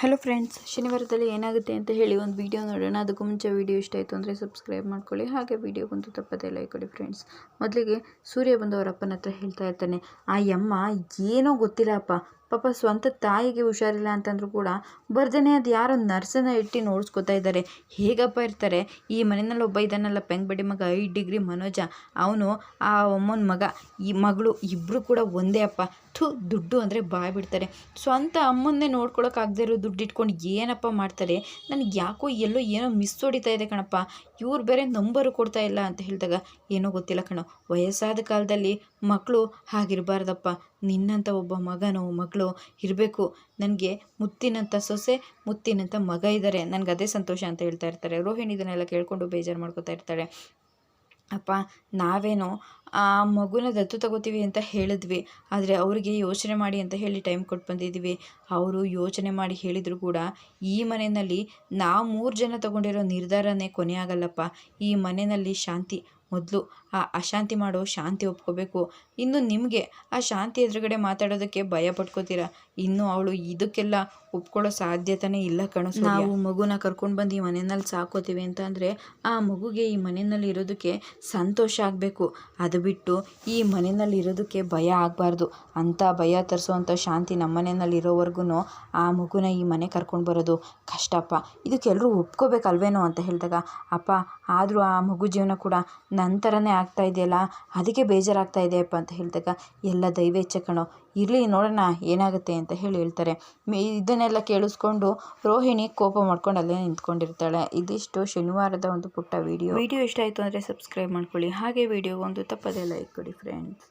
Hello friends ಶನಿವಾರದಲ್ಲಿ ಏನಾಗುತ್ತೆ ಅಂತ ಹೇಳಿ ಒಂದು ವಿಡಿಯೋ ನೋಡೋಣ. ಅದಕ್ಕೂ ಮುಂಚೆ ವಿಡಿಯೋ ಇಷ್ಟ ಆಯಿತು ಅಂದರೆ ಸಬ್ಸ್ಕ್ರೈಬ್ ಮಾಡ್ಕೊಳ್ಳಿ. ಹಾಗೆ ವೀಡಿಯೋ ಬಂದು ತಪ್ಪದೇ ಲೈಕ್ ಕೊಡಿ ಫ್ರೆಂಡ್ಸ್ ಮೊದಲಿಗೆ ಸೂರ್ಯ ಬಂದು ಅವರ ಹತ್ರ ಹೇಳ್ತಾ ಇರ್ತಾನೆ ಆ ಯಮ್ಮ ಏನೋ ಗೊತ್ತಿಲ್ಲ ಅಪ್ಪ. ಪಾಪ ಸ್ವಂತ ತಾಯಿಗೆ ಹುಷಾರಿಲ್ಲ ಅಂತಂದ್ರೂ ಕೂಡ ಬರ್ದೇನೆ ಅದು ಯಾರೋ ನರ್ಸನ್ನ ಇಟ್ಟು ನೋಡಿಸ್ಕೊತಾ ಇದ್ದಾರೆ. ಹೇಗಪ್ಪ ಇರ್ತಾರೆ? ಈ ಮನೆಯಲ್ಲಿ ಒಬ್ಬ ಇದ್ದಾನಲ್ಲ ಪೆಂಗ್ಬಡಿ ಮಗ ಐದು ಡಿಗ್ರಿ ಮನೋಜ. ಅವನು, ಆ ಅಮ್ಮನ ಮಗ, ಈ ಮಗಳು ಇಬ್ಬರು ಕೂಡ ಒಂದೇ ಅಪ್ಪ. ಥು, ದುಡ್ಡು ಅಂದರೆ ಬಾಯ್ ಬಿಡ್ತಾರೆ. ಸ್ವಂತ ಅಮ್ಮನ್ನೇ ನೋಡ್ಕೊಳಕ್ಕಾಗದೇ ಇರೋ ದುಡ್ಡು ಇಟ್ಕೊಂಡು ಏನಪ್ಪ ಮಾಡ್ತಾರೆ? ನನಗೆ ಯಾಕೋ ಎಲ್ಲೋ ಏನೋ ಮಿಸ್ ಹೊಡಿತಾ ಇದೆ ಕಣಪ್ಪ. ಇವ್ರು ಬೇರೆ ನಂಬರು ಕೊಡ್ತಾ ಇಲ್ಲ ಅಂತ ಹೇಳಿದಾಗ ಏನೋ ಗೊತ್ತಿಲ್ಲ ಕಣೋ. ವಯಸ್ಸಾದ ಕಾಲದಲ್ಲಿ ಮಕ್ಕಳು ಹಾಗಿರಬಾರ್ದಪ್ಪ. ನಿನ್ನಂಥ ಒಬ್ಬ ಮಗನೋ ಮಗಳು ಇರಬೇಕು. ನನಗೆ ಮುತ್ತಿನಂಥ ಸೊಸೆ, ಮುತ್ತಿನಂಥ ಮಗ ಇದ್ದಾರೆ ನನಗೆ ಅದೇ ಸಂತೋಷ ಅಂತ ಹೇಳ್ತಾ ಇರ್ತಾರೆ. ರೋಹಿಣಿ ಇದನ್ನೆಲ್ಲ ಕೇಳಿಕೊಂಡು ಬೇಜಾರು ಮಾಡ್ಕೋತಾ ಇರ್ತಾಳೆ. ಅಪ್ಪ, ನಾವೇನೋ, ಆ ಮಗುನ ದತ್ತು ತಗೋತೀವಿ ಅಂತ ಹೇಳಿದ್ವಿ. ಆದರೆ ಅವರಿಗೆ ಯೋಚನೆ ಮಾಡಿ ಅಂತ ಹೇಳಿ ಟೈಮ್ ಕೊಟ್ಟು ಬಂದಿದ್ದೀವಿ ಅವರು ಯೋಚನೆ ಮಾಡಿ ಹೇಳಿದರೂ ಕೂಡ ಈ ಮನೆಯಲ್ಲಿ ನಾವು ಮೂರು ಜನ ತಗೊಂಡಿರೋ ನಿರ್ಧಾರನೇ ಕೊನೆ ಆಗಲ್ಲಪ್ಪ. ಈ ಮನೆಯಲ್ಲಿ ಶಾಂತಿ ಮೊದಲು ಆ ಅಶಾಂತಿ ಮಾಡೋ ಶಾಂತಿ ಒಪ್ಕೋಬೇಕು. ಇನ್ನು ನಿಮಗೆ ಆ ಶಾಂತಿ ಎದುರುಗಡೆ ಮಾತಾಡೋದಕ್ಕೆ ಭಯ ಪಟ್ಕೋತೀರಾ? ಇನ್ನು ಅವಳು ಇದಕ್ಕೆಲ್ಲ ಒಪ್ಕೊಳ್ಳೋ ಸಾಧ್ಯತೆನೇ ಇಲ್ಲ ಕಣೋ ನಾವು ಮಗುನ ಕರ್ಕೊಂಡು ಬಂದು ಈ ಮನೆಯಲ್ಲಿ ಸಾಕೋತೀವಿ ಅಂತ ಅಂದರೆ ಆ ಮಗುಗೆ ಈ ಮನೆಯಲ್ಲಿ ಇರೋದಕ್ಕೆ ಸಂತೋಷ ಆಗಬೇಕು. ಅದು ಬಿಟ್ಟು ಈ ಮನೆಯಲ್ಲಿ ಇರೋದಕ್ಕೆ ಭಯ ಆಗಬಾರ್ದು. ಅಂಥ ಭಯ ತರಿಸುವಂಥ ಶಾಂತಿ ನಮ್ಮ ಮನೆಯಲ್ಲಿ ಇರೋವರೆಗೂ ಆ ಮಗುನ ಈ ಮನೆ ಕರ್ಕೊಂಡು ಬರೋದು ಕಷ್ಟಪ್ಪ. ಇದಕ್ಕೆಲ್ಲರೂ ಒಪ್ಕೋಬೇಕಲ್ವೇನೋ ಅಂತ ಹೇಳಿದಾಗ, ಅಪ್ಪ, ಆದರೂ ಆ ಮಗು ಜೀವನ ಕೂಡ ನನ್ನ ಥರನೇ ಆಗ್ತಾ ಇದೆಯಲ್ಲ, ಅದಕ್ಕೆ ಬೇಜಾರಾಗ್ತಾ ಇದೆಯಪ್ಪ ಅಂತ ಹೇಳಿದಾಗ, ಎಲ್ಲ ದೈವೇಚ್ಛ ಕಣೋ, ಇರಲಿ ನೋಡೋಣ, ಏನಾಗುತ್ತೆ ಅಂತ ಹೇಳಿ ಹೇಳ್ತಾರೆ. ಇದನ್ನೆಲ್ಲ ಕೇಳಿಸ್ಕೊಂಡು ರೋಹಿಣಿ ಕೋಪ ಮಾಡ್ಕೊಂಡು ಅಲ್ಲೇ ನಿಂತ್ಕೊಂಡಿರ್ತಾಳೆ. ಇದಿಷ್ಟು ಶನಿವಾರದ ಒಂದು ಪುಟ್ಟ ವಿಡಿಯೋ ವಿಡಿಯೋ ಇಷ್ಟ ಆಯಿತು ಅಂದರೆ ಸಬ್ಸ್ಕ್ರೈಬ್ ಮಾಡ್ಕೊಳ್ಳಿ. ಹಾಗೆ ವಿಡಿಯೋ ಒಂದು ತಪ್ಪದೇ ಲೈಕ್ ಕೊಡಿ ಫ್ರೆಂಡ್ಸ್